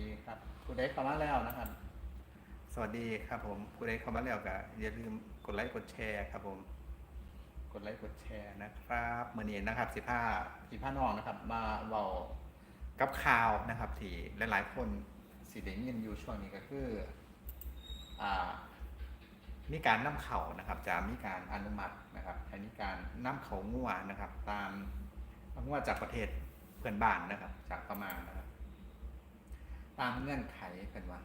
ดีครับคุณได้เข้ามาแล้วนะครับ สวัสดีครับผมคุณได้เข้ามาแล้วก็อย่าลืมกดไลค์กดแชร์ครับผม กดไลค์กดแชร์นะครับเมื่อนี้นะครับสิผ้าสิผ้าน้องนะครับ มาเบากับข่าวนะครับ ที่หลายๆ คนสิได้ยินอยู่ช่วงนี้ก็คืออ่ามีการนำเข่านะครับ จะมีการอนุมัตินะครับให้มีการนำเขางัวนะครับ ตามงัวจากประเทศเพื่อนบ้านนะครับ จากประมาณนะครับ ตามเงื่อนไขเป็นว่า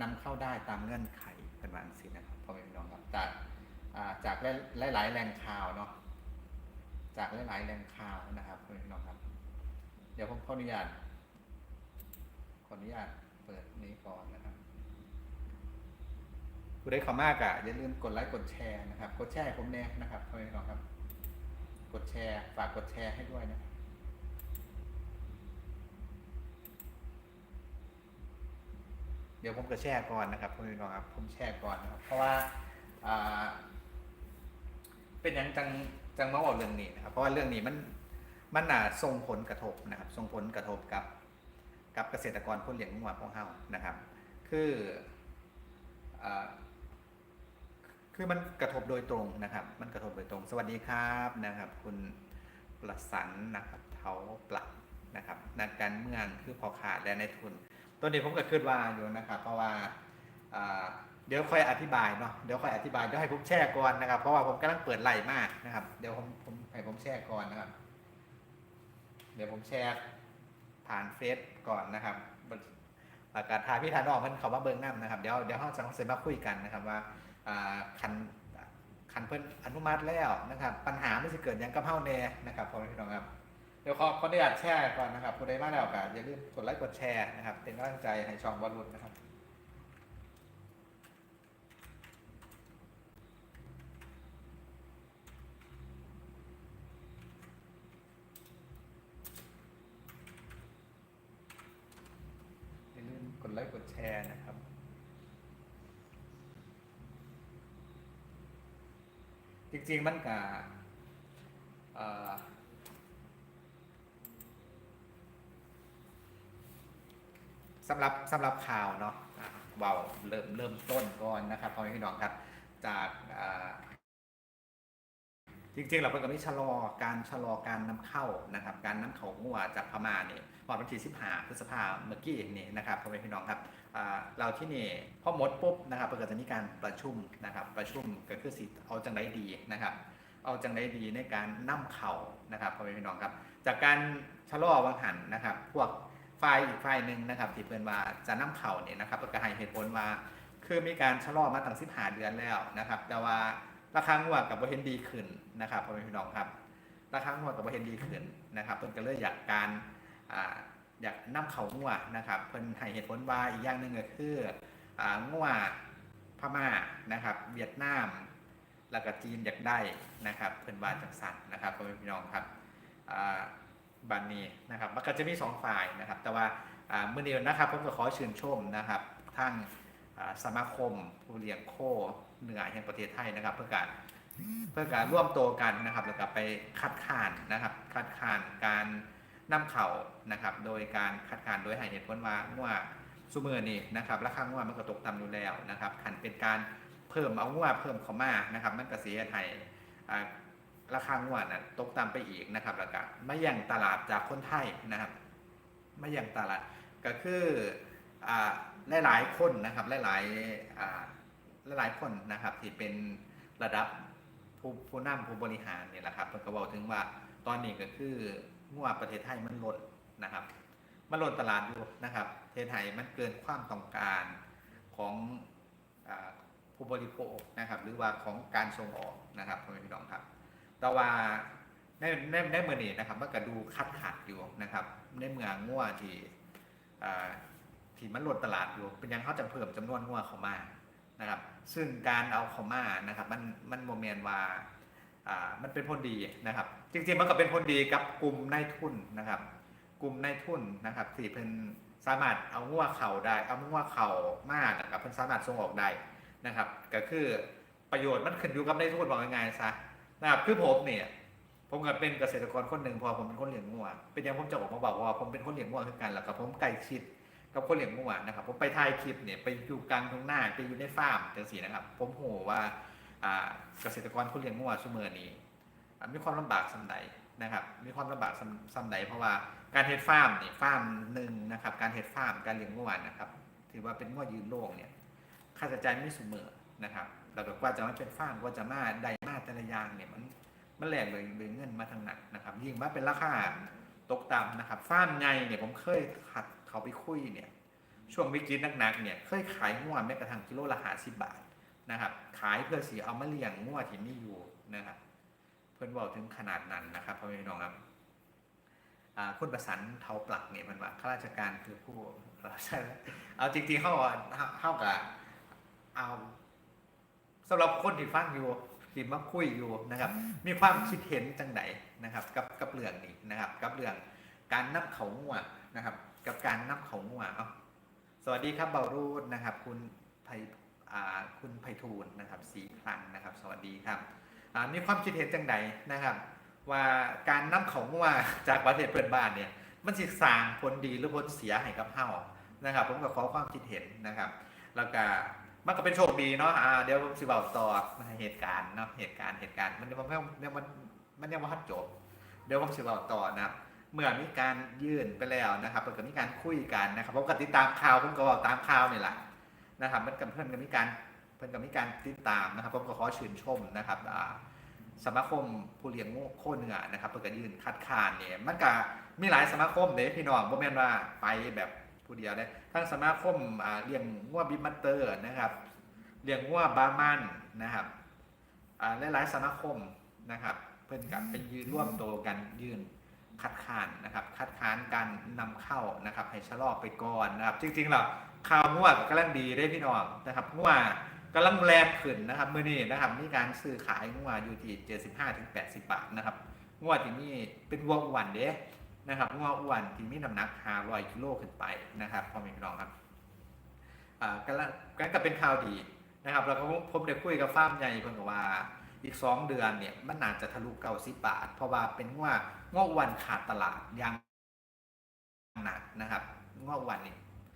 นำเข้าได้ตามเงื่อนไขเป็นว่าสินะครับพ่อแม่พี่น้องครับจากจากหลายๆแหล่งข่าวเนาะจากหลายๆแหล่งข่าวนะครับพ่อแม่พี่น้องครับ เดี๋ยวผมขออนุญาตขออนุญาตเปิดนี้ก่อนนะครับผู้ใดเข้ามากอะอย่าลืมกดไลค์กดแชร์นะครับ กดแชร์ผมแน่นะครับพ่อแม่พี่น้องครับ กดแชร์ฝากกดแชร์ให้ด้วยนะครับ เดี๋ยวผมจะแชร์ก่อนนะครับพ่อแม่พี่น้องครับผมแชร์ก่อนนะครับ เพราะว่าเป็นอย่างจังจังมาบอกเรื่องนี้นะครับเพราะว่าเรื่องนี้มันมันน่ะส่งผลกระทบนะครับส่งผลกระทบกับกับเกษตรกรผู้เลี้ยงงัวของเฮานะครับ คืออคือมันกระทบโดยตรงนะครับ มันกระทบโดยตรง สวัสดีครับนะครับ คุณประสันนะครับเทาปลักนะครับนักการเมืองคือพอขาดและในทุน ตัวนี้ผมก็คิดว่าอยู่นะครับ เพราะว่าเดี๋ยวค่อยอธิบายเนาะเดี๋ยวค่อยอธิบายเดี๋ยวให้ผมแชร์ก่อนนะครับ เพราะว่าผมกำลังเปิดไหลมากนะครับ เดี๋ยวผมผมให้ผมแชร์ก่อนนะครับ เดี๋ยวผมแชร์ผ่านเฟซก่อนนะครับประกาศทายพี่ทานออกมันเขาว่าเบิ้งน้ำนะครับเดี๋ยวเดี๋ยวเราจะต้องเสมาคุยกันนะครับว่าคันคันเพิ่นอนุมัติแล้วนะครับ ปัญหาไม่จะเกิดยังกับเฮาแน่นะครับพอพี่น้องครับ ดี๋ยวขอขออนุญาตแชร์ก่อนนะครับผู้ใดมาแล้วก็อย่าลืมกดไลค์กดแชร์นะครับ เป็นกำลังใจให้ช่องบอลลูนนะครับอย่าลืมกดไลค์กดแชร์นะครับจริงๆมันกะเอ่อ สำหรับสำหรับข่าวเนาะเบาเริ่มเริ่มต้นก่อนนะครับพ่อแม่พี่น้องครับ จากจริงๆเราเป็นกับที่ชะลอการชะลอการนำเข้านะครับ การนำเข้างัวจากพม่าเนี่ยวันที่15พฤษภาเมื่อกี้นี่นะครับพ่อแม่พี่น้องครับเราที่นี่พอหมดปุ๊บนะครับเพื่อจะมีการประชุมนะครับ ประชุมก็คือสิเอาจังไรดีนะครับ เอาจังไรดีในการนำเข่านะครับพ่อแม่พี่น้องครับ จากการชะลอวังหันนะครับ พวก ฝ่ายอีกฝ่ายหนึ่งนะครับที่เพื่อนว่าจะนำเข่าเนี่ยนะครับก็ให้เหตุผลว่าคือมีการชะลอมาตั้งสิบหาเดือนแล้วนะครับ แต่ว่าราคางัวกับบ่เห็นดีขึ้นนะครับพ่อแม่พี่น้องครับราคางัวกับบ่เห็นดีขึ้นนะครับ เพิ่นก็เลยอยากการอ่าอยากนำเข่างัวนะครับ เพิ่นให้เหตุผลว่าอีกอย่างหนึ่งก็คืออ่างัวพม่านะครับ เวียดนาม แล้วก็จีนอยากได้นะครับ เพิ่นว่าจังสันนะครับพ่อแม่พี่น้องครับอ่า บันนี้นะครับมันก็จะมีสองฝ่ายนะครับ แต่ว่าอ่ามื่อนี้นะครับผมก็ขอชื่นชมนะครับทั้งสมาคมผู้เลี้ยงโคเหนือแห่งประเทศไทยนะครับ เพื่อการเพื่อการร่วมตัวกันนะครับแล้วก็ไปคัดค้านนะครับ คัดค้านการนำเข่านะครับ โดยการคัดค้านโดยให้เหตุผลว่างัวซูเมอร์นี่นะครับราคางัวมันก็ตกต่ำอยู่แล้วนะครับขันเป็นการเพิ่มเอางัวเพิ่มเข้ามานะครับ มันก็เสียไทย ราคางัวน่ะตกต่ำไปอีกนะครับแล้วก็ไม่ยังตลาดจากคนไทยนะครับไม่ยังตลาดก็คืออ่าหลายๆคนนะครับหลายๆอ่าหลายๆคนนะครับที่เป็นระดับผู้ผู้นำผู้บริหารเนี่ยแหละครับเพิ่นก็บอกถึงว่าตอนนี้ก็คืองัวประเทศไทยมันลดนะครับ มันลดตลาดอยู่นะครับประเทศไทยมันเกินความต้องการของอผู้บริโภคนะครับ หรือว่าของการส่งออกนะครับพ่อแม่พี่น้องครับ แต่ว่าในในในเมืองนี้นะครับมันก็ดูคัดขาดอยู่นะครับ ในเมืองงัวที่อ่าที่มันลดตลาดอยู่ เป็นยังเขาจะเพิ่มจำนวนงัวเข้ามานะครับ ซึ่งการเอาเข้ามานะครับ มันมันโมเมนว่าอ่ามันเป็นผลดีนะครับ จริงๆมันก็เป็นผลดีกับกลุ่มนายทุนนะครับ กลุ่มนายทุนนะครับที่เพิ่นสามารถเอางัวเข่าได้ เอางัวเข่ามากนะครับเพิ่นสามารถส่งออกได้นะครับ ก็คือประโยชน์มันขึ้นอยู่กับนายทุนบอกง่ายๆซะ นะครับคือผมเนี่ย ผมก็เป็นเกษตรกรคนหนึ่งพอผมเป็นคนเลี้ยงงัวเป็นยังผมจะออกมาบอกว่าผมเป็นคนเลี้ยงงัวคือกันแหล้วก็ผมใกล้ชิดกับคนเลี้ยงงัวนะครับ ผมไปถ่ายคลิปเนี่ยไปอยู่กลางทุ่งนาไปอยู่ในฟาร์มจังสีนะครับ ผมโหว่าเกษตรกรคนเลี้ยงงัวชั่วโมอนี้มีความลำบากสำใดนะครับ มีความลำบากสำสำใดเพราะว่าการเฮ็ดฟาร์มนี่ยฟาร์มหนึ่งนะครับ การเฮ็ดฟาร์มการเลี้ยงงัวนะครับ ถือว่าเป็นงัวยืนโลกเนี่ยค่าใช้จ่ายไม่เสมอนะครับ แล้วก็กว่าจะมาเป็นฟ้ามกว่าจะมาได้มาแต่ละอย่างเนี่ยมันมันแหลกเลยเลยเงินมาทางหนักนะครับ ยิ่งมาเป็นราคาตกต่ำนะครับฟ้าร์มใหญ่เนี่ยผมเคยขัดเขาไปคุยเนี่ยช่วงวิกฤตหนักๆเนี่ยเคยขายงัวแม้กระทั่งกิโลละหาสิบบาทนะครับขายเพื่อสีเอามาเลี้ยงงัวที่มีอยู่นะครับเพื่อนบอกถึงขนาดนั้นนะครับพ่อแม่พี่น้องครับคุณประสันเทาปลักเนี่ยมันว่าข้าราชการคือผู้ใช่เอาจริงๆเขาเข้ากับเอา สำหรับคนที่ฟังอยู่ที่มาคุยอยู่นะครับ มีความคิดเห็นจังไดนะครับ กับกับเรื่องนี้นะครับ กับเรื่องการนับเขางัวนะครับ กับการนับเขางัวเอาสวัสดีครับเบารูดนะครับ คุณไพอ่าคุณไพฑูรย์นะครับสีพลังนะครับ สวัสดีครับอ่ามีความคิดเห็นจังไดนะครับ ว่าการนับเขางัวจากประเทศเพื่อนบ้านเนี่ยมันสิสร้างผลดีหรือผลเสียให้กับเฮานะครับ ผมก็ขอความคิดเห็นนะครับ แล้วก็ มันก็เป็นโชคดีเนาะอ่าเดี๋ยวผมสิบอกต่อเหตุการณ์เนาะเหตุการณ์เหตุการณ์มันยังไม่ยังมันมันยังไม่ทันจบ เดี๋ยวผมสิบอกต่อนะครับเมื่อมีการยื่นไปแล้วนะครับแล้วก็มีการคุยกันนะครับผมก็ติดตามข่าวผมก็บอกตามข่าวนี่แหละนะครับมันกับเพื่อนก็มีการเพื่อนก็มีการติดตามนะครับผมก็ขอชื่นชมนะครับอ่าสมาคมผู้เลี้ยงงูโคเนื้อนะครับเพื่อนก็ยื่นคัดค้านเนี่ยมันก็มีหลายสมาคมเด้พี่น้องบ่แม่นว่าไปแบบ ผู้เดียวได้ทั้งสมาคมเลี้ยงงัวบิมมัตเตอร์นะครับเลี้ยงงัวบาร์มันนะครับหลายๆสมาคมนะครับ เพื่อนกับไปยืนร่วมตัวกันยืนคัดค้านนะครับ คัดค้านการนำเข้านะครับ ให้ชะลอไปก่อนนะครับ จริงๆแล้วข่าวมั่วกำลังดีได้พี่น้องนะครับมั่วกำลังแรงขึ้นนะครับเมื่อนี้นะครับมีการซื้อขายงัวอยู่ที่75-80 บาทนะครับงัวที่นี่เป็นวัวอ้วนเด้ นะครับงัวอ้วนที่มีน้ำหนัก500กิโลขึ้นไปนะครับพ่อแม่พี่น้องครับอ่ากำลังก็เป็นข่าวดีนะครับแล้วก็ผมได้คุยกับฟาร์มใหญ่เพิ่นก็ว่าอีก 2 เดือนเนี่ยมันน่าจะทะลุ90บาท เพราะว่าเป็นงัวงัวอ้วนขาดตลาดอย่างหนักนะครับงัวอ้วนนี่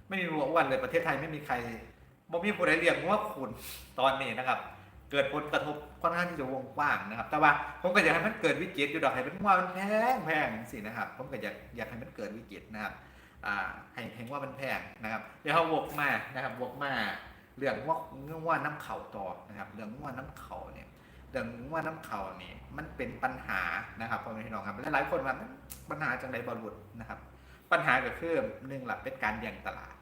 ไม่มีงัวอ้วนเลยประเทศไทยไม่มีใครบ่มีผู้ใดเลี้ยงงัวขุนตอนนี้นะครับ เกิดผลกระทบค่อนข้างที่จะวงกว้างนะครับ แต่ว่าผมก็อยากให้มันเกิดวิกฤตอยู่ดอกให้เป็นงัวมันแพงแพงสินะครับ ผมก็อยากอยากให้มันเกิดวิกฤตนะครับอ่าให้เห็นว่ามันแพงนะครับ เดี๋ยวเขาวกมานะครับวกมาเรื่องว่างัวน้ำเข่าต่อนะครับ เรื่องงัวน้ำเข่าเนี่ยเรื่องว่าน้ำเข่านี่มันเป็นปัญหานะครับพ่อแม่พี่น้องครับและหลายคนว่าปัญหาจังไดบอลลุดนะครับ ปัญหาก็คือหนึ่งหลักเป็นการแย่งตลาด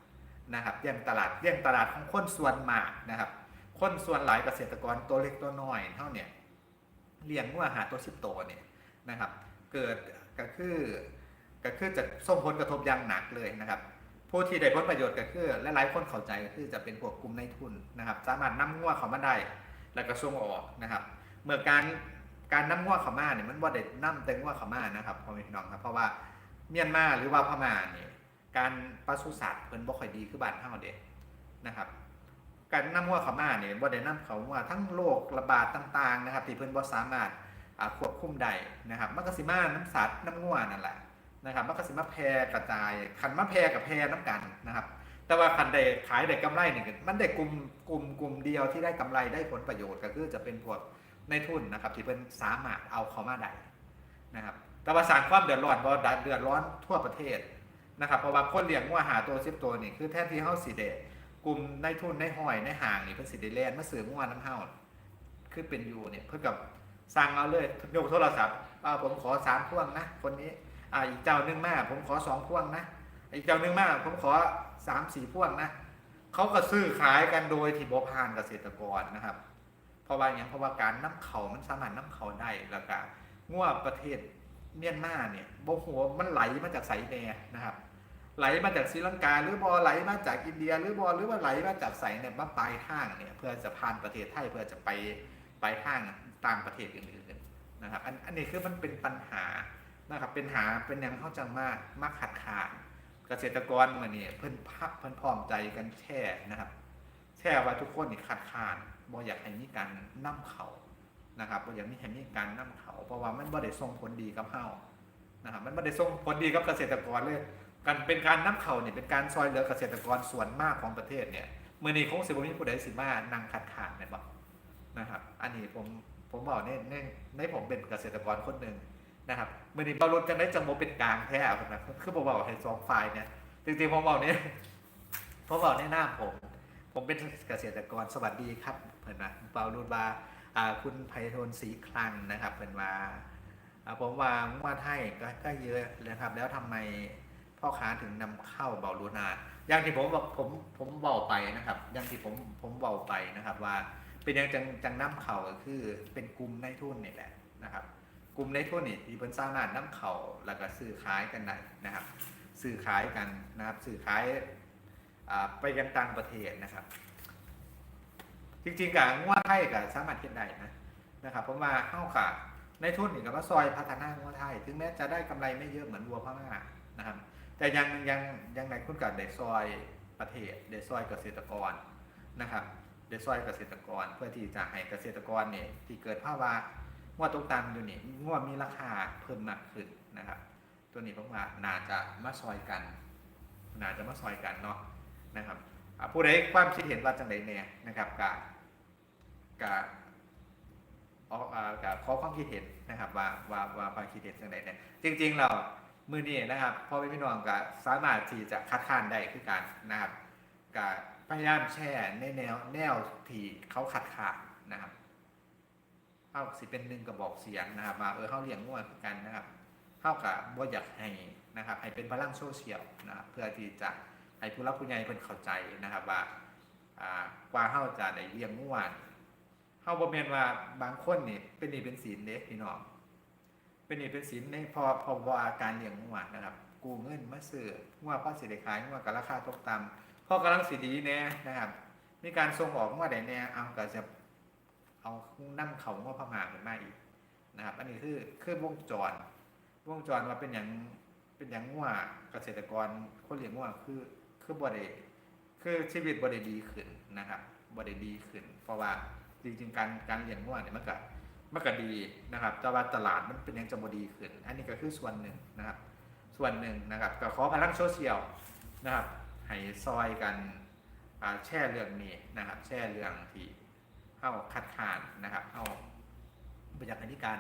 นะครับแย่งตลาดแย่งตลาดของคนส่วนมากนะครับ คนส่วนหลายเกษตรกรตัวเล็กตัวน้อยเท่าเนี่ยเลี้ยงว่าหาตัวสิบตัวเนี่ยนะครับ เกิดก็คือก็คือจะส่งผลกระทบอย่างหนักเลยนะครับผู้ที่ได้ผลประโยชน์ก็คือและหลายคนเข้าใจก็คือจะเป็นพวกกลุ่มในทุนนะครับ สามารถนำงัวเขามาได้แล้วก็ส่งออกนะครับ เมื่อการการนำงัวเขามาเนี่ยมันว่าเด็ดนำแต่งัวเขามานะครับพ่อแม่พี่น้องครับเพราะว่าเมียนมาหรือว่าพม่าเนี่ยการปศุสัตว์เพิ่นบ่ค่อยดีคือบ้านเฮาเด้นะครับ การนำงัวเขามาเนี่ยบ่ได้นำเขาว่าทั้งโรคระบาดต่างๆนะครับที่เพิ่นบ่สามารถควบคุมได้นะครับมันก็สิมาน้ำสัตว์น้ำงัวนั่นแหละนะครับมันก็สิมาแพร่กระจายคันมาแพร่กับแพร่น้ำกันนะครับ แต่ว่าคันได้ขายได้กำไรนี่ก็มันได้กลุ่มกลุ่มกลุ่มเดียวที่ได้กำไรได้ผลประโยชน์ก็คือจะเป็นพวกในทุนนะครับ ที่เป็นสามารถเอาเขามาได้นะครับ แต่ว่าสร้างความเดือดร้อนบ่เดือดร้อนทั่วประเทศนะครับเพราะว่าคนเลี้ยงว่าหาตัวสิบตัวนี่คือแทนที่เฮาสิได้ กลุ่มในทุนในห้อยในห่างนี่เพิ่นสิได้แล่นมาซื้องัวานน้ำเฮาคือเป็นอยู่เนี่ยเพิ่นกับสั่งเอาเลยยกโทรศัพท์อ่าผมขอสามพ่วงนะคนนี้อ่าอีกเจ้านึงมาผมขอสองพ่วงนะอีกเจ้านึงมากผมขอสามสี่พ่วงนะเขาก็ซื้อขายกันโดยที่บ่ผ่านเกษตรกรนะครับ เพราะว่าอย่างเพราะว่าการน้ำเขามันสามารถน้ำเขาได้แล้วก็ง่วประเทศเมียนมาเนี่ยบ่หัวมันไหลมาจากไสแดนะครับ ไหลมาจากศรีลังกา หรือบ่ไหลมาจากอินเดีย หรือบ่หรือว่าไหลมาจากไสเนี่ยมาปลายทางเนี่ยเพื่อจะผ่านประเทศไทยเพื่อจะไปไปทางต่างประเทศอื่นๆนะครับอันอันนี้คือมันเป็นปัญหานะครับเป็นหาเป็นอย่างเข้าจังมากมากขัดขาดเกษตรกรมาเนี่ยเพิ่นพักเพิ่นพร้อมใจกันแช่นะครับแช่ว่าทุกคนนี่ขาดขานบ่อยากให้มีการนำเขานะครับบ่อยางนี้เห็นมีการนํเขา เพราะว่ามันบ่ได้ส่งผลดีกับเฮานะครับมันบ่ได้ส่งผลดีกับเกษตรกรเลย การเป็นการนํเขาเนี่ยเป็นการซอยเหลือเกษตรกรส่วนมากของประเทศเนี่ยเมื้อนี้งสิบ่มีผู้ใดสิมานั่งคัดค้านแม่นบ่นะครับ อันนี้ผมผมบอกในในในผมเป็นเกษตรกรคนหนึ่งนะครับเมื้อนี้บ่รถจังได๋จังบ่เป็นกลางแท้พุ่นะคือบ่เว้าให้สองฝ่ายเนี่ยจริงๆผมบอกเนี่ยผมบอกในหน้าผม ผมเป็นเกษตรกรสวัสดีครับเพิ่นว่าเปารุดว่าอ่าคุณไพฑลศรีคลังนะครับเพิ่นว่าอ่าผมว่าว่าไทยก็เยอะนะครับ แล้วทำไม พ่อค้าถึงนำเข้าเบาลูนา อย่างที่ผมบอกผมผมเบาไปนะครับ อย่างที่ผมผมเบาไปนะครับ ว่าเป็นอย่างจังจังน้ำเข่าก็คือเป็นกลุ่มในทุนนี่แหละนะครับกลุ่มในทุนนี่ที่เพิ่นสร้างร้านน้ำเข่าแล้วก็ซื้อขายกันได้นะครับ ซื้อขายกันนะครับซื้อขายไปยังต่างประเทศนะครับ จริงๆกับงวดไทยกับสามารถเฮ็ดได้นะนะครับเพราะว่าเข้ากับในทุนนี่กับว่าซอยพัฒนางวไทย ถึงแม้จะได้กำไรไม่เยอะเหมือนวัวพม่านะครับ แต่ยังยังยังในคุณกับเดซอยประเทศเดซอยเกษตรกรนะครับเดซอยเกษตรกรเพื่อที่จะให้เกษตรกรเนี่ยที่เกิดภาวะงวดตกต่ำอยู่นี่งวดมีราคาเพิ่มมากขึ้นนะครับ ตัวนี้ผมว่าน่าจะมาซอยกันน่าจะมาซอยกันเนาะนะครับผู้ใดความคิดเห็นว่าจังไดเนี่ยนะครับกะกะออกอ่ากะขอความคิดเห็นนะครับว่าว่าว่าความคิดเห็นจังไดเนี่ยจริงๆเรา มือนี้นะครับพ่อแม่พี่น้องก็สามารถที่จะคัดค้านได้คือกันนะครับกะพยายามแช่ในแนวแนวที่เขาคัดค้านนะครับเข้าสิเป็นหนึ่งกระบอกเสียงนะครับว่าเออเข้าเลี้ยงง่วคือกันนะครับเท่ากับบ่อยากให้นะครับ ให้เป็นพลังโซเชียลนะครับเพื่อที่จะให้ผู้รับผู้ใหญ่เพิ่นเข้าใจนะครับว่าอ่ากว่าเฮาจะได้เลี้ยงงูอ่เฮาบ่แม่นว่าบางคนนี่เป็นหนี้เป็นสินเด้พี่น้อง เป็นหนี้เป็นสินในพอพอว่าการเลี้ยงงูอ่นะครับ กูเงินมาซื้องูพอสิได้ขายงูก็ราคาตกต่ำพ่อกำลังสิดีแน่นะครับ มีการส่งออกงูได้แน่เอาก็จะเอานํเขางูพม่าขึ้นมาอีกนะครับ อันนี้คือคือวงจร วงจรว่าเป็นอย่างเป็นอย่างงัวเกษตรกรคนเลี้ยงงัวคือคือบ่ได้คือชีวิตบ่ได้ดีขึ้นนะครับบ่ได้ดีขึ้น เพราะว่าจริงๆการการเลี้ยงงัวเนี่ยมันก็ มันก็ดีนะครับ แต่ว่าตลาดมันเป็นยังจะบดีขึ้น อันนี้ก็คือส่วนหนึ่งนะครับ ส่วนหนึ่งนะครับก็ขอพลังโซเชียลนะครับให้ซอยกันแช่เรื่องนี้นะครับ แช่เรื่องที่เข้าคัดค้านนะครับเข้าบรรยากาศการ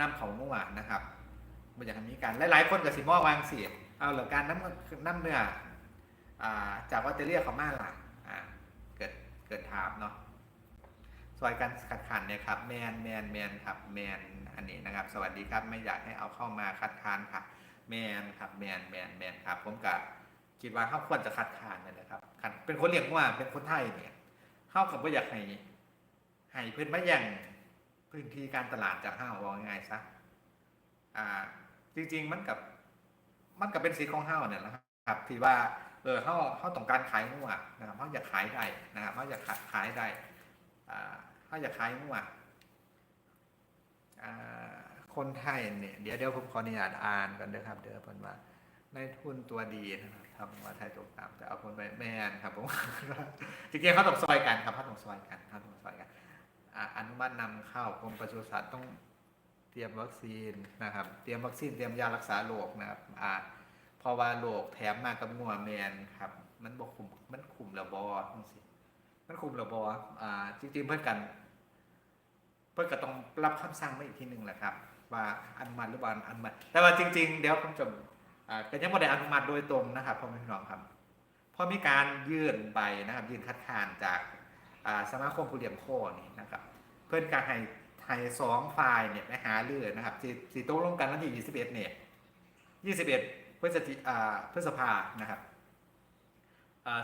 นำเขางัวนะครับบรรยากาศมีการหลายๆคนกับสิมอวางเสียเอาเหลือการน้ำน้ำเนื้ออาจากออสเตรเลียเขามาหลังเกิดเกิดถามเนาะ ซอยกันขัดขันเนี่ยครับแมนแมนแมนครับแมนอันนี้นะครับ สวัสดีครับไม่อยากให้เอาเข้ามาคัดค้านค่ะแมนครับแมนแมนแมนครับผมกับคิดว่าเขาควรจะคัดค้านเลยนะครับคันเป็นคนเลี้ยงว่าเป็นคนไทยเนี่ยเข้ากับว่าอยากให้ให้พื่อนมาแย่งพื้นที่การตลาดจากห้างว่าง่ายๆซะอ่า จริง ๆ มันกับมันกับเป็นสีของเฮาเนี่ยนะครับที่ว่าเออเฮาเฮาต้องการขายงัวนะครับเฮาอยากขายได้นะครับเฮาอยากขายได้ เฮาอยากขายงัวอ่าคนไทยเนี่ยเดี๋ยวเดี๋ยวผมขออนุญาตอ่านกันเด้อครับ เดี๋ยวเพิ่นว่าในทุนตัวดีนะครับว่าไทยตกต่ำจะเอาคนไปแม่นครับผมจริงๆเขาต้องซอยกันครับเขาต้องซอยกันเขาต้องซอยกันอนุมัตินำเข้ากรมปศุสัตว์ต้องเตรียมวัคซีนนะครับ เตรียมวัคซีนเตรียมยารักษาโรคนะครับอ่าเพราะว่าโรคแถมมากับงัวแมนครับ มันบกคุมมันคุมระบอจังซี่ มันคุมระบออ่าจริงๆเพื่อนกัน เพื่อนก็ต้องรับคำสั่งมาอีกทีหนึ่งแหละครับ ว่าอนุมัติหรือว่าอนุมัติ แต่ว่าจริง ๆ เดี๋ยวผมจะอ่าก็ยังไม่ได้อนุมัติโดยตรงนะครับพ่อแม่พี่น้องครับพอมีการยื่นไปนะครับ ยื่นคัดค้านจากอ่าสมาคมผู้เลี้ยงโคนี่นะครับ เพื่อนการให้ไทยสองฝ่ายเนี่ยไปหาเรือนะครับสีสีโต๊ะลงกันวันที่21เนี่ย21พฤศจิอ่าพฤษภานะครับ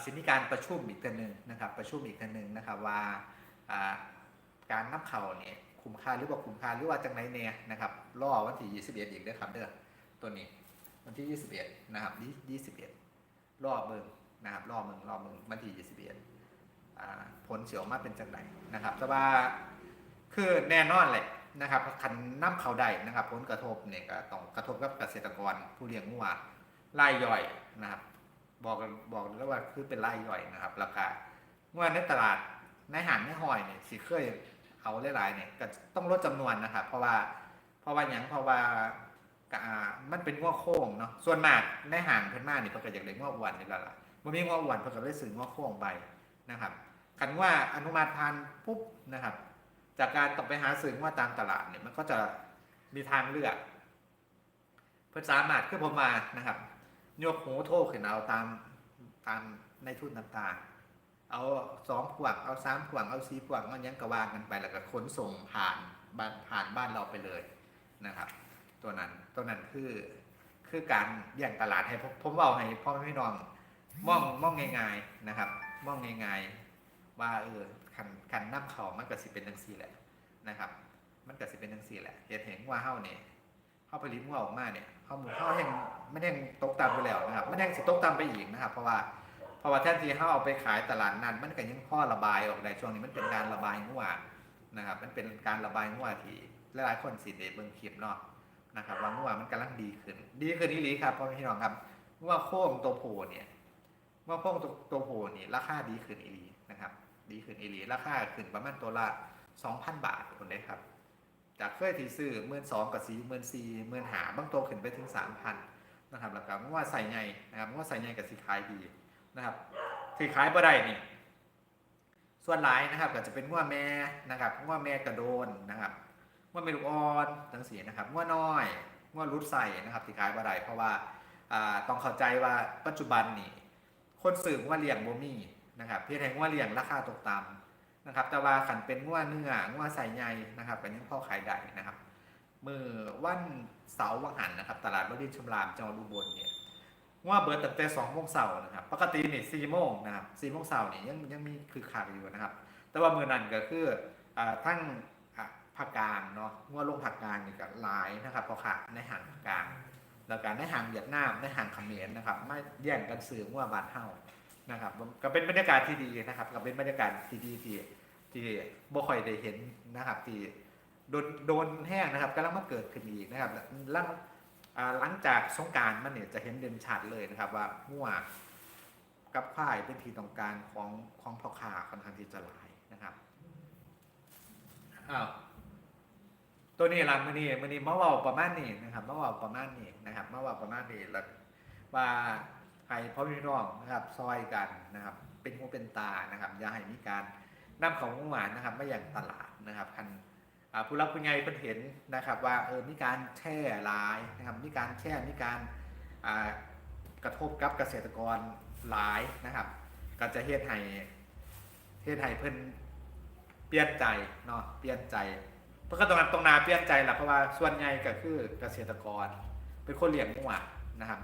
สิมีการประชุมอีกกันหนึ่งนะครับ ประชุมอีกกันหนึ่งนะครับว่าอ่าการนับเข่าเนี่ยคุ้มค่าหรือว่าคุ้มค่าหรือว่าจังไรเนี่ยนะครับรอวันที่21อีกเด้อครับเด้อตัวนี้วันที่ 21นะครับยี่21รอบเบิ่งนะครับรอบเบิ่งรอบเบิ่งวันที่21อ่าผลเสียออกมาเป็นจังไรนะครับแต่ว่าคือแน่นอนแหละนะครับคันน้ำเขาได้นะครับ ผลกระทบเนี่ยก็ต้องกระทบกับเกษตรกรผู้เลี้ยงงัวรายย่อยนะครับ บอกกันบอกแล้วว่าคือเป็นรายย่อยนะครับ ราคางัวในตลาดในห้างในหอยเนี่ยสิเคยเอาหลายๆเนี่ยก็ต้องลดจำนวนนะครับ เพราะว่าเพราะว่าหยังเพราะว่ามันเป็นง้อโค้งเนาะส่วนมากในห่างเพิ่นมากนี่เพิ่นก็อยากได้ง้ออ้วนนี่แหละล่ะบ่มีง้ออ้วนเพิ่นก็เลยซื้อง้อโค้งไปนะครับคันว่าอนุมัติผ่านปุ๊บนะครับ จากการต้องไปหาซื้อว่าตามตลาดเนี่ยมันก็จะมีทางเลือกเพื่อสามารถคือผมมานะครับ ยกหูโทรขึ้นเอาตามตามในทุนต่างๆ เอาสองพวงเอาสามพวงเอาสี่พวงเอายังกระวางกันไปแล้วก็ขนส่งผ่านบ้านผ่านบ้านเราไปเลยนะครับ ตัวนั้นตัวนั้นคือคือการแย่งตลาดให้ผมผมเอาให้พ่อแม่พี่น้องมองมองง่ายๆนะครับมองง่ายๆว่าเออคันคันน้ำเขามันก็สิเป็นจังซี่แหละนะครับ มันก็สิเป็นจังซี่แหละเห็นเห็นว่าเฮาเนี่ยเฮาผลิตหัวออกมาเนี่ย เฮาเฮาแห่งไม่แห่งตกต่ำไปแล้วนะครับไม่แห่งสิตกต่ำไปอีกนะครับ เพราะว่าเพราะว่าแทนที่เฮาเอาไปขายตลาดนั้นมันก็ยังพ่อระบายออกได้ช่วงนี้มันเป็นการระบายหัวนะครับ มันเป็นการระบายหัวที่หลายๆคนสิได้เบิ่งคลิปเนาะนะครับว่าหัวมันกำลังดีขึ้น ดีขึ้นอีหลีครับพ่อพี่น้องครับหัวโค้งตัวโผเนี่ยหัวโค้งตัวตัวโผนี่ราคาดีขึ้นอีหลีนะครับ ดีขึ้นอีหลีราคาขึ้นประมาณตัวละ2,000บาทคนได้ครับ จากเคยที่ซื้อหมื่นสองกับสี่หมื่นสี่หมื่นหาบางตัวขึ้นไปถึง3,000นนะครับแล้วก็ว่าใส่ไงนะครับว่าใส่ไงกับสีขายดีนะครับสีขายบ่ได้นี่ส่วนหลายนะครับก็จะเป็นง้วแม่นะครับง้วแม่กระโดนนะครับง้วเมลูกอ่อนทั้งสีนะครับง้วน้อยง้วรุดใส่นะครับที่ขายบ่ได้เพราะว่าอ่าต้องเข้าใจว่าปัจจุบันนี่คนสื่อว่าเลี้ยงบ่มีนะครับเพียงแต่ว่าเลี้ยงราคาตกต่ำ นะครับ แต่ว่าขันเป็นง้วเนื้อง้วใส่ใยนะครับก็ยังพ่อขายได้นะครับมือวันเสาร์วังหันนะครับ ตลาดบริณชมรามจังหวัดอุบลเนี่ยว่าเบิร์ตั้งแต่สองโมงเสาร์นะครับ ปกตินี่สี่โมงนะครับสี่โมงเสาร์นี่ยังยังมีคือขาดอยู่นะครับ แต่ว่ามือนั้นก็คืออ่าทั้งอะภาคกลางเนาะว่าลงภาคกลางนี่ก็หลายนะครับเพราะขาดในห่างภาคกลาง แล้วการในห่างเวียดนามในห่างเขมรนะครับไม่แย่งกันสื่อว่าบานเฮา นะครับก็เป็นบรรยากาศที่ดีนะครับก็เป็นบรรยากาศที่ดีที่ที่บ่ค่อยได้เห็นนะครับที่โดนโดนแห้งนะครับกำลังมาเกิดขึ้นอีกนะครับหลังอ่าหลังจากสงกรารมันเนี่ยจะเห็นเด่นชัดเลยนะครับ ว่าหัวกับควายเป็นที่ต้องการของของพ่อค้าค่อนข้างที่จะหลายนะครับอ้าวตัวนี้ละมันนี่มันนี่มาเว่าประมาณนี้นะครับมาเว่าประมาณนี้นะครับมาเว่าประมาณนี้แล้วว่า ให้พ่อพี่น้องนะครับซอยกันนะครับ เป็นหูเป็นตานะครับอย่าให้มีการนำของหวานนะครับมาอย่างตลาดนะครับคันอ่าผู้รับผู้ใหญ่เพิ่นเห็นนะครับ ว่าเออมีการแช่ลายนะครับมีการแช่มีการกระทบกับเกษตรกรหลายนะครับ ก็จะเฮ็ดให้เฮ็ดให้เพิ่นเปลี่ยนใจเนาะเปลี่ยนใจเพราะก็ตรงนั้นตรงนาเปลี่ยนใจแหละเพราะว่าส่วนใหญ่ก็คือเกษตรกร เป็นคนเลี้ยงงัวนะครับ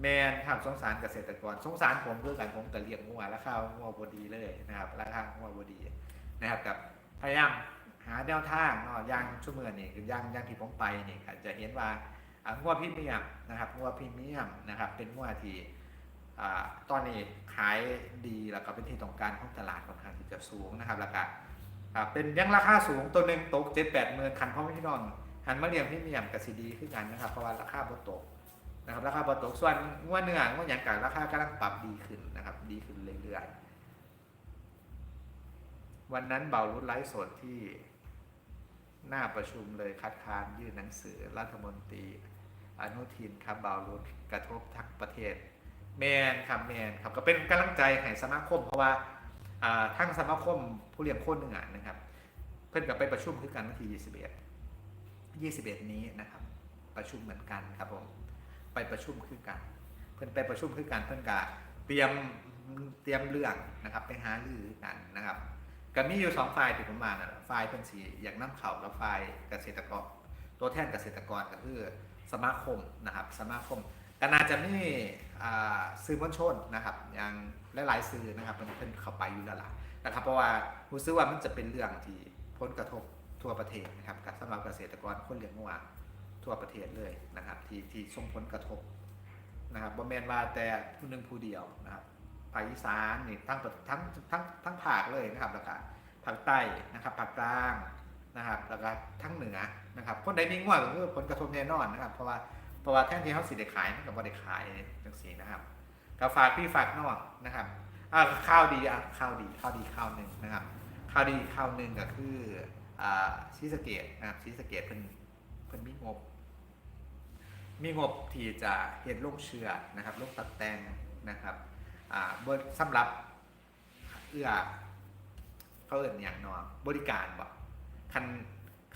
แมนครับสงสารเกษตรกรสงสารผมคือกันผมก็เลี้ยงงัวราคางัวบดีเลยนะครับราคางัวบดีนะครับกับพยายามหาแนวทางเนาะย่างชั่วโมงนี่คือย่างย่างที่ผมไปนี่ก็จะเห็นว่าอ่างวพรีเมียมนะครับงวดพรีเมียมนะครับเป็นงวที่อ่าตอนนี้ขายดีแล้วก็เป็นที่ต้องการของตลาดค่อนข้างที่จะสูงนะครับแล้วก็อ่าเป็นยังราคาสูงตัวหนึ่งตกเจ็ดแปดหมื่นคันพราะพี่น้องหันมาเลี้ยงพรีเมียมกับซีดีขึ้นกันนะครับเพราะว่าราคาบ่ตก นะครับราคาบ่ตกส่วนงวดเนื้องวดอย่างกับราคากำลังปรับดีขึ้นนะครับ ดีขึ้นเรื่อยๆวันนั้นเบารุดไลฟ์สดที่หน้าประชุมเลยคัดค้านยื่นหนังสือรัฐมนตรี อนุทินครับเบารุดกระทบทั้งประเทศ แมนครับแมนครับก็เป็นกำลังใจให้สมาคม เพราะว่าทั้งสมาคมผู้เลี้ยงโคนหนึ่งอะนะครับ เพื่อนกับไปประชุมคือกันวันที่ 21 21 นี้นะครับ ประชุมเหมือนกันครับผม ไปประชุมคือกัน เพื่อนไปประชุมคือกันเพื่อนกะเตรียมเตรียมเรื่องนะครับ ไปหารือกันนะครับก็มีอยู่สองฝ่ายที่ผมมานะฝ่ายเป็นสีอย่างน้ำเขากับฝ่ายเกษตรกร ตัวแทนเกษตรกรก็คือสมาคมนะครับ สมาคมก็น่าจะมีอ่าสื่อมวลชนนะครับอย่างหลายๆสื่อนะครับมันเป็นเข้าไปอยู่แล้วล่ะนะครับ เพราะว่ารู้สึกว่ามันจะเป็นเรื่องที่ผลกระทบทั่วประเทศนะครับกับสำหรับเกษตรกรคนเลี้ยงวัว ทั่วประเทศเลยนะครับ ที่ที่ส่งผลกระทบนะครับบ่แมนว่าแต่ผู้หนึ่งผู้เดียวนะครับภาคอีสานนี่ทั้งทั้งทั้งทั้งภาคเลยนะครับแล้วก็ภาคใต้นะครับภาคกลางนะครับ แล้วก็ทั้งเหนือนะครับ คนใดมีง่วงก็คือผลกระทบแน่นอนนะครับ เพราะว่าเพราะว่าแท่นที่เขาสิได้ขายมันกับบ่ได้ขายจังสีนะครับก็ฝากพี่ฝากน้องนะครับอ่าข้าวดีอะข้าวดีข้าวดีข้าวหนึ่งนะครับข่าวดีข่าวหนึ่งก็คืออ่าซีสเกตนะครับซีสเกตเพิ่นเพิ่นมีงบ มีงบที่จะเฮ็ดลงเชือดนะครับลงตัดแต่งนะครับอ่าบริสำหรับเอื้อเขาเอิ้นอย่างนาะบริการบ่คัน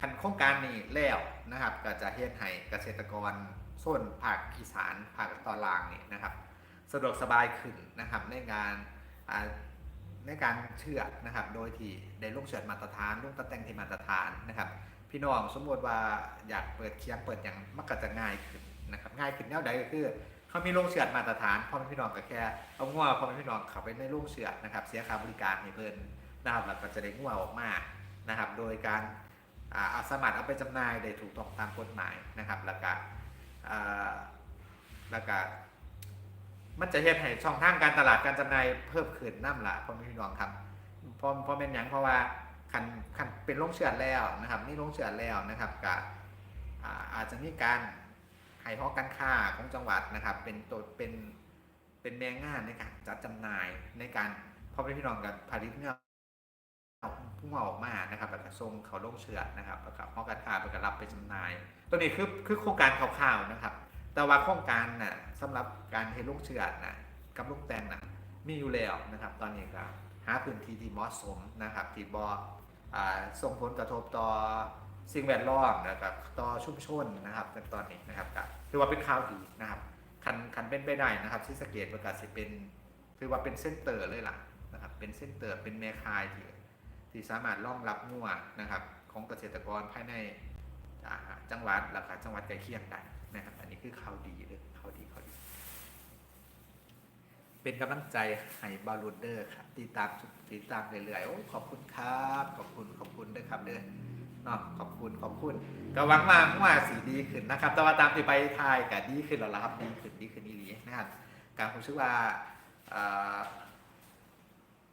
คันโครงการนี้แล้วนะครับ ก็จะเฮ็ดให้เกษตรกรโซนภาคอีสานภาคตอนล่างนี่นะครับ สะดวกสบายขึ้นนะครับในการอ่าในการเชื่อนะครับโดยที่ได้ลงเชือดมาตรฐานลงตัดแต่งที่มาตรฐานนะครับ พี่น้องสมมติว่าอยากเปิดเคียงเปิดอย่างมันก็จะง่ายขึ้น นะครับง่ายขึ้นแนวใดก็คือเขามีโรงเชือดมาตรฐานพ่อแม่พี่น้องก็แค่เอางัวพ่อแม่พี่น้องเขาไปในโรงเชือดนะครับ เสียค่าบริการให้เพิ่นนะครับแล้วก็จะได้งัวออกมานะครับ โดยการอาเอาสมัครเอาไปจำหน่ายได้ถูกต้องตามกฎหมายนะครับ แล้วก็แล้วก็มันจะเฮ็ดให้ช่องทางการตลาดการจำหน่ายเพิ่มขึ้นน้ำละพ่อแม่พี่น้องครับพราะเพราะเป็นหยังเพราะว่าคันคันเป็นโรงเชือดแล้วนะครับนี่โรงเชือดแล้วนะครับกับอาจจะมีการ ให้ห้อการค้าของจังหวัดนะครับ เป็นตัวเป็นเป็นแนวงานในการจัดจำหน่ายในการพ่อแม่พี่น้องกับผลิตเนื้อพุ่งออกมานะครับแล้วก็ส่งเขาลงเชือดนะครับแล้วก็ห้อการค้าไปกรับไปจำหน่าย ตัวนี้คือคือโครงการคร่าวๆนะครับ แต่ว่าโครงการน่ะสำหรับการเฮ็ดลูกเชือดนะกับลูกแตงน่ะมีอยู่แล้วนะครับ ตอนนี้ก็หาพื้นที่ที่เหมาะสมนะครับที่บ่อ่าส่งผลกระทบต่อ สิ่งแวดล้อมนะครับต่อชุมชนนะครับในตอนนี้นะครับก็ถือว่าเป็นข่าวดีนะครับคันคันเป็นไปได้นะครับที่สเกตประกาศสิเป็นถือว่าเป็นเส้นเตอร์เลยล่ะนะครับเป็นเส้นเตอร์เป็นแม่คายที่ที่สามารถรองรับงัวนะครับ ของเกษตรกรภายในจังหวัดแล้วก็จังหวัดใกล้เคียงกันนะครับอันนี้คือข่าวดีเลยข่าวดีข่าวดี เป็นกำลังใจให้บาลูนเดอร์ครับติดตามติดตามเรื่อยๆโอ้ขอบคุณครับ ขอบคุณขอบคุณด้วยครับเด้อ เนาะขอบคุณขอบคุณก็หวังว่าว่าสีดีขึ้นนะครับ แต่ว่าตามที่ไปทายก็ดีขึ้นแล้วละครับดีขึ้นดีขึ้นอีหลีนะครับการผมชื่อว่า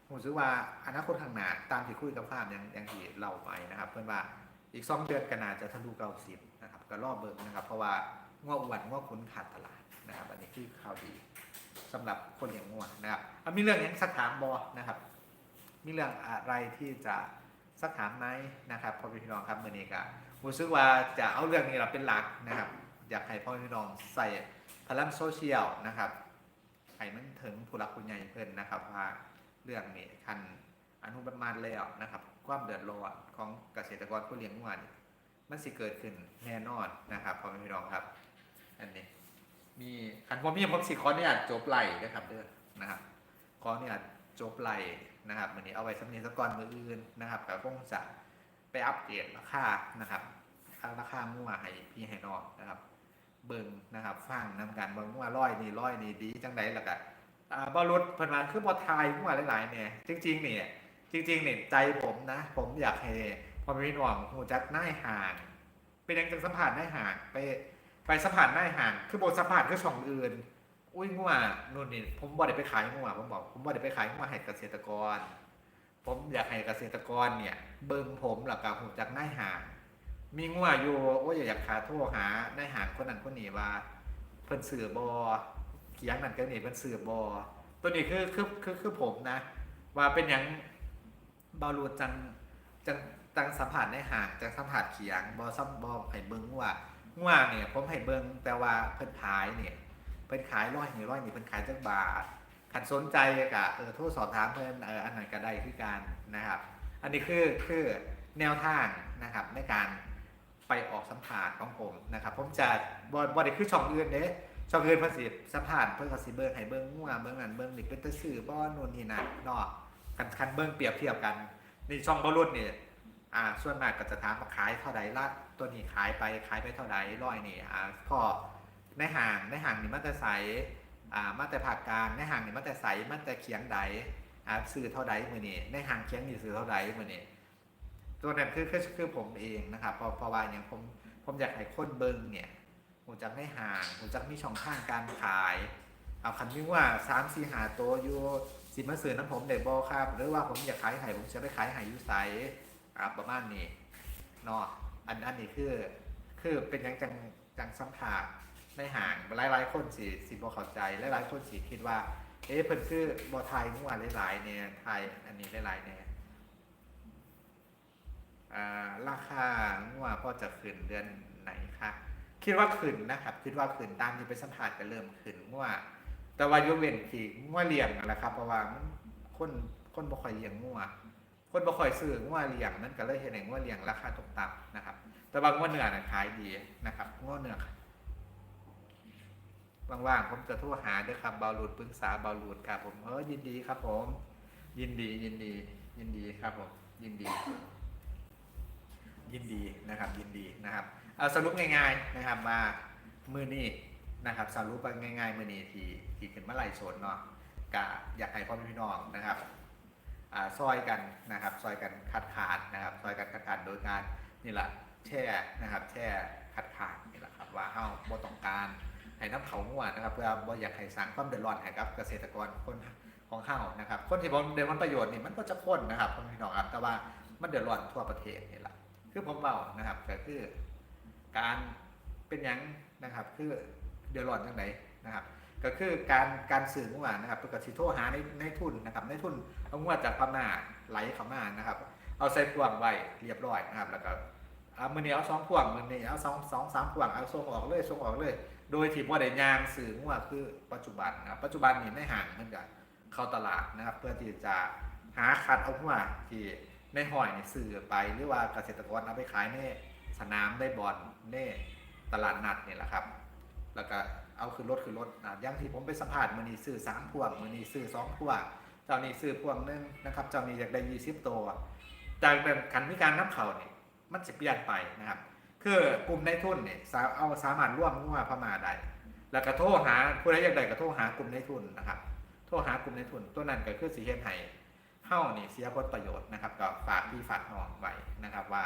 ผมชื่อว่าอนาคตข้างหน้าตามที่คุยกับภาพย่างย่างที่เราไปนะครับ เพื่อนว่าอีกสองเดือนก็น่าจะทะลุเก้าสิบนะครับก็รอบเบิกนะครับ เพราะว่าง้ออวนง้อคุ้นขาดตลาดนะครับ อันนี้คือข่าวดีสำหรับคนอย่างง้อนะครับอะมีเรื่องยังสักถามบอนะครับ มีเรื่องอะไรที่จะ สักถามไหมนะครับพ่อพี่น้องครับเมื่อนี้ก็รู้สึกว่าจะเอาเรื่องนี้เราเป็นหลักนะครับ อยากให้พ่อพี่น้องใส่พลังโซเชียลนะครับให้มันถึงผู้รักผู้ใหญ่เพิ่นนะครับว่าเรื่องนี้คันอนุประมาณแล้วนะครับ ความเดือดร้อนของเกษตรกรผู้เลี้ยงวัวนี่มันสิเกิดขึ้นแน่นอนนะครับพ่อพี่น้องครับ อันนี้ มีคันผมมีผมสิขอเนี่ยจบไหลนะครับเด้อนะครับขอเนี่ยจบไหล นะครับวันนี้เอาไว้สำเนียงสกอนมืออื่นนะครับก็คงจะไปอัปเดตราคานะครับราคามั่วให้พี่ให้น้องนะครับ เบิ่งนะครับฟังนำกันเบิ่งว่าร้อยนี่ร้อยนี่ดีจังไดล้วก็อ่าบอลลุดเพิ่นคือบอทายขึ้นมาหลายๆเนี่ยจริงๆเนี่ยจริงๆเนี่ยใจผมนะ ผมอยากให้พอมีหน่วงหูจักหน้าห่างเป็นยังจังสัมผัสหน้าห่างไปไปสัมผัสหน้าห่างคือบทสัมผัสคือช่องอื่น อุ้ยงัวนู่นนี่ผมบ่ได้ไปขายงัวผมบอกผมบ่ได้ไปขายงัวให้เกษตรกร ผมอยากให้เกษตรกรเนี่ย เบิ่งผมหลักกับหูจักน้าห่างมีงัวอยู่โอ้ยอยากขาโทรหาน้าห่างคนนั้นคนนี้ว่า เพิ่นสื่อบอเขียงนั่นก็นี่เพิ่นสื่อบอตัวนี้คือคือคือคือผมนะ ว่าเป็นหยังบอลูจังจังจังสัมผัสในห่างจังสัมผัสเขียงบอซัมบอให้เบิ้งว่าว่าเนี่ยผมให้เบิ้งแต่ว่าเพิ่นขายเนี่ย พิ่นขายร้อยนี่ร้อยนี่เพิ่นขายจักบาทขันสนใจก็เออโทรสอบถามเพิ่นเอออันไหนก็ได้คือกันนะครับ อันนี้คือคือแนวทางนะครับในการไปออกสัมภาษณ์ของผมนะครับผมจะบอบอได้คือช่องอื่นเด้ช่องอื่นเพิ่นสิสัมภาษณ์เพิ่นก็สิเบิ่งให้เบิ่งงัวเบิ่งนั่นเบิ่งนี่เป็นตะซื้อบ่นู่นนี่นั่นเนาะคันคันเบิ่งเปรียบเทียบกันในช่องบ่รุ่นนี่อ่าส่วนมากก็จะถามว่าขายเท่าใดละตัวนี้ขายไปขายไปเท่าใดร้อยนี่อ่าก็ ในห้างในห้างนี่มันจะใสอ่ามาแต่ภาคกลางในห้างนี่มันจะใสมันจะเขียงใดอ่าซื้อเท่าใดมือนี้ในห้างเขียงนี่ซื้อเท่าใดมือนี้ตัวนั้นคือคือคือผมเองนะครับพระเพราะว่าอย่างผมผมอยากให้คนเบิ้งเนี่ยผมจะไม่ห่างผมจะมีช่องทางการขายเอาคันที่ว่าสามสี่หาตัวอยู่สิมาสื่อน้ำผมเด็กบอครับ หรือว่าผมอยากขายไห่ผมจะไปขายไห่ยูไซอ่าประมาณนี้เนาะอันอันนี้คือคือเป็นอยังจังจังสัมผัส ในห่างหลายหลายคนสิสิบอเข้าใจหลายหลายๆคนสิคิดว่า เอ๊ะเพิ่นคือบอไทยมั่วหลายๆเนี่ยไทยอันนี้หลายๆเนี่ยอ่าราคางัวก็จะขึ้นเดือนไหนคะคิดว่าขึ้นนะครับ คิดว่าขึ้นตามที่ไปสัมผัสก็เริ่มขึ้นงัวแต่ว่ายกเว้นที่งัวเลี้ยงนั่นแหละครับ เพราะว่ามันคนคนบ่ค่อยเลี้ยงงัวคนบ่ค่อยซื้องัวเลี้ยงนั่นก็เลยเห็นให้งัวเลี้ยงราคาตกต่ำนะครับ แต่ว่างัวเนื้อน่ะขายดีนะครับงัวเนื้อ ว่างๆผมจะโทรหาเด้อครับเบาหลุดปรึกษาเบาหลุดครับผมเออยินดีครับผม ยินดียินดี ยินดีครับผมยินดี ยินดีนะครับ ยินดีนะครับเอาสรุปง่ายๆนะครับมามือนี้นะครับสรุปง่ายๆมือนี้ที่ที่ขึ้นมาไล่สนเนาะกะอยากให้พ่อแม่พี่น้องนะครับอ่าซอยกันนะครับซอยกันคัดขาดนะครับซอยกันคัดขาดโดยการนี่แหละแช่นะครับแช่คัดขาดนี่แหละครับว่าเอ้าบ่ต้องการ ให้น้ำเขาง่วนะครับเพื่อบ่อยากให้สร้างความเดือดร้อนให้กับเกษตรกรคนของเฮาวนะครับ คนที่บ่ได้ผลประโยชน์นี่มันก็จะพ้นนะครับพ่อแม่พี่น้องครับแต่ว่ามันเดือดร้อนทั่วประเทศนี่แหละคือผมเบานะครับก็คือการเป็นยังนะครับ คือเดือดร้อนจังไหนนะครับ ก็คือการการสื่อเมื่อวานนะครับปกติโทรหาในในทุนนะครับในทุนเอางวดจากพม่าไหลเข้ามานะครับ เอาใส่พวงไว้เรียบร้อยนะครับ แล้วก็เอามือนี้เอาสองพวงมือนี้เอาสองสองสามพวงเอาส่งออกเลยส่งออกเลย โดยที่ว่าได้ยางสื่อเมื่อวาคือปัจจุบันนะครับปัจจุบันนี้ในห่างมันก็เข้าตลาดนะครับ เพื่อที่จะหาคัดเอาหัวที่ในหอยนี่ซื้อไปหรือว่าเกษตรกรเอาไปขายในสนามได้บอลในตลาดนัดนี่แหละครับ แล้วก็เอาขึ้นรถขึ้นรถอะย่างที่ผมไปสัมภาษณ์มือนี้ซื้อสามพวงมือนี้ซื้อสองพวงเจ้านี้ซื้อพวงนึงนะครับเจ้านี้อยากได้ยี่สิบตัวจากเป็นขันมีการนับเข่าเนี่ยมันจะเปลี่ยนไปนะครับ คือกลุ่มในทุนเนี่ยสาเอาสามารถร่วมงัวพม่าได้แล้วก็โทรหาผู้ใดอยากได้ก็โทรหากลุ่มในทุนนะครับ โทรหากลุ่มในทุน ตัวนั้นก็คือสีเฮ็ดให้เฮ้านี่เสียผลประโยชน์นะครับ ก็ฝากพี่ฝากน้องไว้นะครับว่า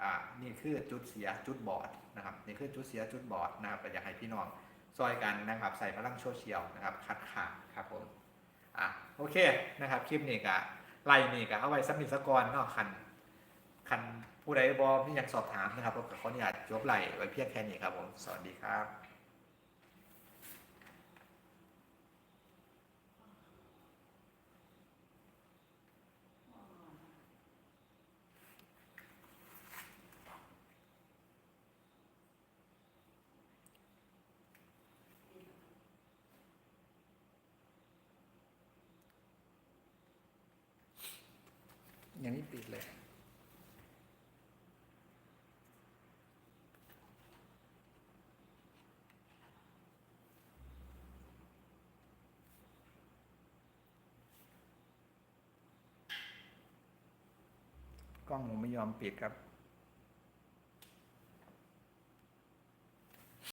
อ่านี่คือจุดเสียจุดบอดนะครับนี่คือจุดเสียจุดบอดนะครับอยากให้พี่น้องซอยกันนะครับใส่พลังโซเชียลนะครับคัดขาดครับผมอะโอเคนะครับคลิปนี้ก็ไล่นี่ก็เอาไว้สักนิดสักก่อนเนาะคันคัน ผู้ใดบอมีอยากสอบถามนะครับผมก็ขออนุญาตจบไล่ไว้เพียงแค่นี้ครับผมสวัสดีครับอย่างนี้ปิดเลย ล้องผมไม่ยอมปิดครับ